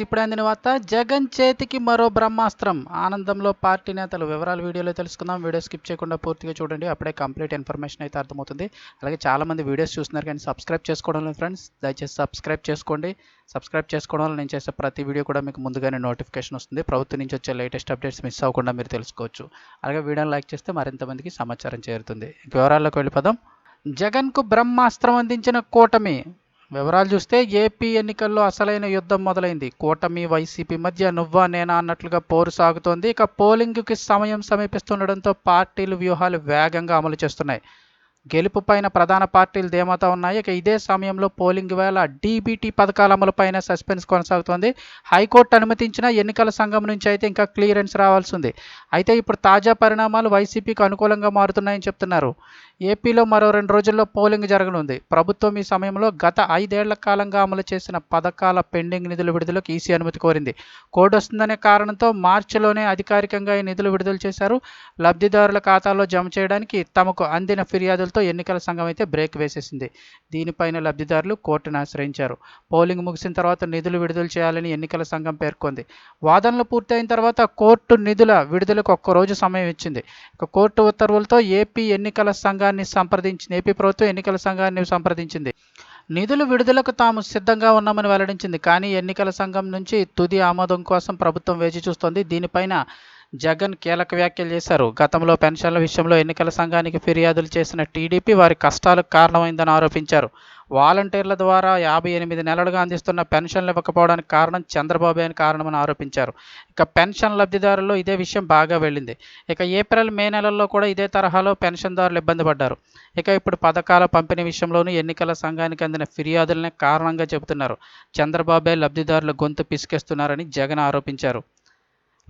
Friends ఇప్పుడు అందిన వార్త జగన్ చేతికి మరో బ్రహ్మాస్త్రం. ఆనందంలో పార్టీ నేతలు వివరాలు వీడియోలో తెలుసుకుందాం. వీడియో స్కిప్ చేయకుండా పూర్తిగా చూడండి. అప్పుడే కంప్లీట్ ఇన్ఫర్మేషన్ అయితే అర్థమవుతుంది. అలాగే చాలామంది వీడియోస్ చూస్తున్నారు కానీ సబ్స్క్రైబ్ చేసుకోవడం లేదు ఫ్రెండ్స్. దయచేసి సబ్స్క్రైబ్ చేసుకోండి. సబ్స్క్రైబ్ చేసుకోవడం వల్ల నేను చేసే ప్రతి వీడియో కూడా మీకు ముందుగానే నోటిఫికేషన్ వస్తుంది. ప్రభుత్వం నుంచి వచ్చే లేటెస్ట్ అప్డేట్స్ మిస్ అవ్వకుండా మీరు తెలుసుకోవచ్చు. అలాగే వీడియోని లైక్ చేస్తే మరింత మందికి సమాచారం చేరుతుంది. వివరాల్లోకి వెళ్ళిపోదాం. జగన్కు బ్రహ్మాస్త్రం అందించిన కూటమి. వివరాలు చూస్తే ఏపీ ఎన్నికల్లో అసలైన యుద్ధం మొదలైంది. కూటమి వైసీపీ మధ్య నువ్వా నేనా అన్నట్లుగా పోరు సాగుతోంది. ఇక పోలింగ్కి సమయం సమీపిస్తుండడంతో పార్టీలు వ్యూహాలు వేగంగా అమలు చేస్తున్నాయి. గెలుపు పైన ప్రధాన పార్టీలు ధీమాతో ఉన్నాయి? ఇక ఇదే సమయంలో పోలింగ్ వేళ డీబీటీ పథకాల అమలుపైన సస్పెన్స్ కొనసాగుతోంది. హైకోర్టు అనుమతించిన ఎన్నికల సంఘం నుంచి అయితే ఇంకా క్లియరెన్స్ రావాల్సి ఉంది. అయితే ఇప్పుడు తాజా పరిణామాలు వైసీపీకి అనుకూలంగా మారుతున్నాయని చెప్తున్నారు. ఏపీలో మరో రెండు రోజుల్లో పోలింగ్ జరగనుంది. ప్రభుత్వం ఈ సమయంలో గత ఐదేళ్ళ కాలంగా అమలు చేసిన పథకాల పెండింగ్ నిధుల విడుదలకు ఈసీ అనుమతి కోరింది. కోడ్ వస్తుందనే కారణంతో మార్చిలోనే అధికారికంగా ఈ నిధులు విడుదల చేశారు. లబ్ధిదారుల ఖాతాలో జమ చేయడానికి తమకు అందిన ఫిర్యాదులతో ఎన్నికల సంఘం అయితే బ్రేక్ వేసేసింది. దీనిపైన లబ్ధిదారులు కోర్టును ఆశ్రయించారు. పోలింగ్ ముగిసిన తర్వాత నిధులు విడుదల చేయాలని ఎన్నికల సంఘం పేర్కొంది. వాదనలు పూర్తయిన తర్వాత కోర్టు నిధుల విడుదలకు ఒక్క రోజు సమయం ఇచ్చింది. ఇక కోర్టు ఉత్తర్వులతో ఏపీ ఎన్నికల సంఘాన్ని సంప్రదించింది ఏపీ ప్రభుత్వం ఎన్నికల సంఘాన్ని సంప్రదించింది. నిధులు విడుదలకు తాము సిద్ధంగా ఉన్నామని వెల్లడించింది. కానీ ఎన్నికల సంఘం నుంచి తుది ఆమోదం కోసం ప్రభుత్వం వేచి చూస్తోంది. దీనిపైన జగన్ కీలక వ్యాఖ్యలు చేశారు. గతంలో పెన్షన్ల విషయంలో ఎన్నికల సంఘానికి ఫిర్యాదులు చేసిన టీడీపీ వారి కష్టాలకు కారణమైందని ఆరోపించారు. వాలంటీర్ల ద్వారా యాభై ఎనిమిది నెలలుగా అందిస్తున్న పెన్షన్లు ఇవ్వకపోవడానికి కారణం చంద్రబాబు అని కారణమని ఆరోపించారు. ఇక పెన్షన్ లబ్ధిదారుల్లో ఇదే విషయం బాగా వెళ్ళింది. ఇక ఏప్రిల్ మే నెలల్లో కూడా ఇదే తరహాలో పెన్షన్దారులు ఇబ్బంది పడ్డారు. ఇక ఇప్పుడు పథకాల పంపిణీ విషయంలోనూ ఎన్నికల సంఘానికి అందిన ఫిర్యాదులనే కారణంగా చెబుతున్నారు. చంద్రబాబే లబ్ధిదారుల గొంతు పిసికేస్తున్నారని జగన్ ఆరోపించారు.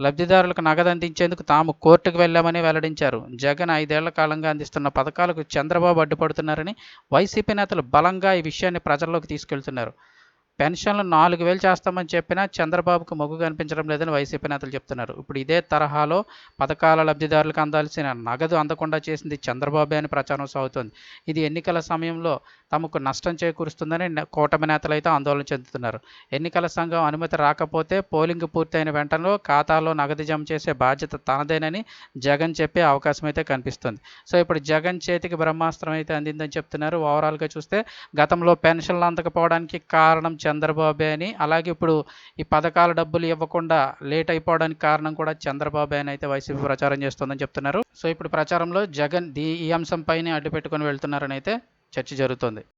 లబ్ధిదారులకు నగదు అందించేందుకు తాము కోర్టుకు వెళ్ళామని వెల్లడించారు. జగన్ ఐదేళ్ళ కాలంగా అందిస్తున్న పథకాలకు చంద్రబాబు అడ్డుపడుతున్నారని వైసీపీ నేతలు బలంగా ఈ విషయాన్ని ప్రజల్లోకి తీసుకెళ్తున్నారు. పెన్షన్లు నాలుగు వేలు చేస్తామని చెప్పినా చంద్రబాబుకు మొగ్గు కనిపించడం లేదని వైసీపీ నేతలు చెప్తున్నారు. ఇప్పుడు ఇదే తరహాలో పథకాల లబ్ధిదారులకు అందాల్సిన నగదు అందకుండా చేసింది చంద్రబాబే అని ప్రచారం సాగుతోంది. ఇది ఎన్నికల సమయంలో తమకు నష్టం చేకూరుస్తుందని కూటమి నేతలు అయితే ఆందోళన చెందుతున్నారు. ఎన్నికల సంఘం అనుమతి రాకపోతే పోలింగ్ పూర్తయిన వెంటనే ఖాతాలో నగదు జమ చేసే బాధ్యత తనదేనని జగన్ చెప్పే అవకాశం అయితే కనిపిస్తుంది. సో ఇప్పుడు జగన్ చేతికి బ్రహ్మాస్త్రం అయితే అందిందని చెప్తున్నారు. ఓవరాల్గా చూస్తే గతంలో పెన్షన్లు అందకపోవడానికి కారణం చంద్రబాబే అని. అలాగే ఇప్పుడు ఈ పథకాల డబ్బులు ఇవ్వకుండా లేట్ అయిపోవడానికి కారణం కూడా చంద్రబాబే అని అయితే వైసీపీ ప్రచారం చేస్తుందని చెప్తున్నారు. సో ఇప్పుడు ప్రచారంలో జగన్ దీ ఈ అంశంపైనే అడ్డు పెట్టుకొని వెళ్తున్నారని అయితే చర్చ జరుగుతోంది.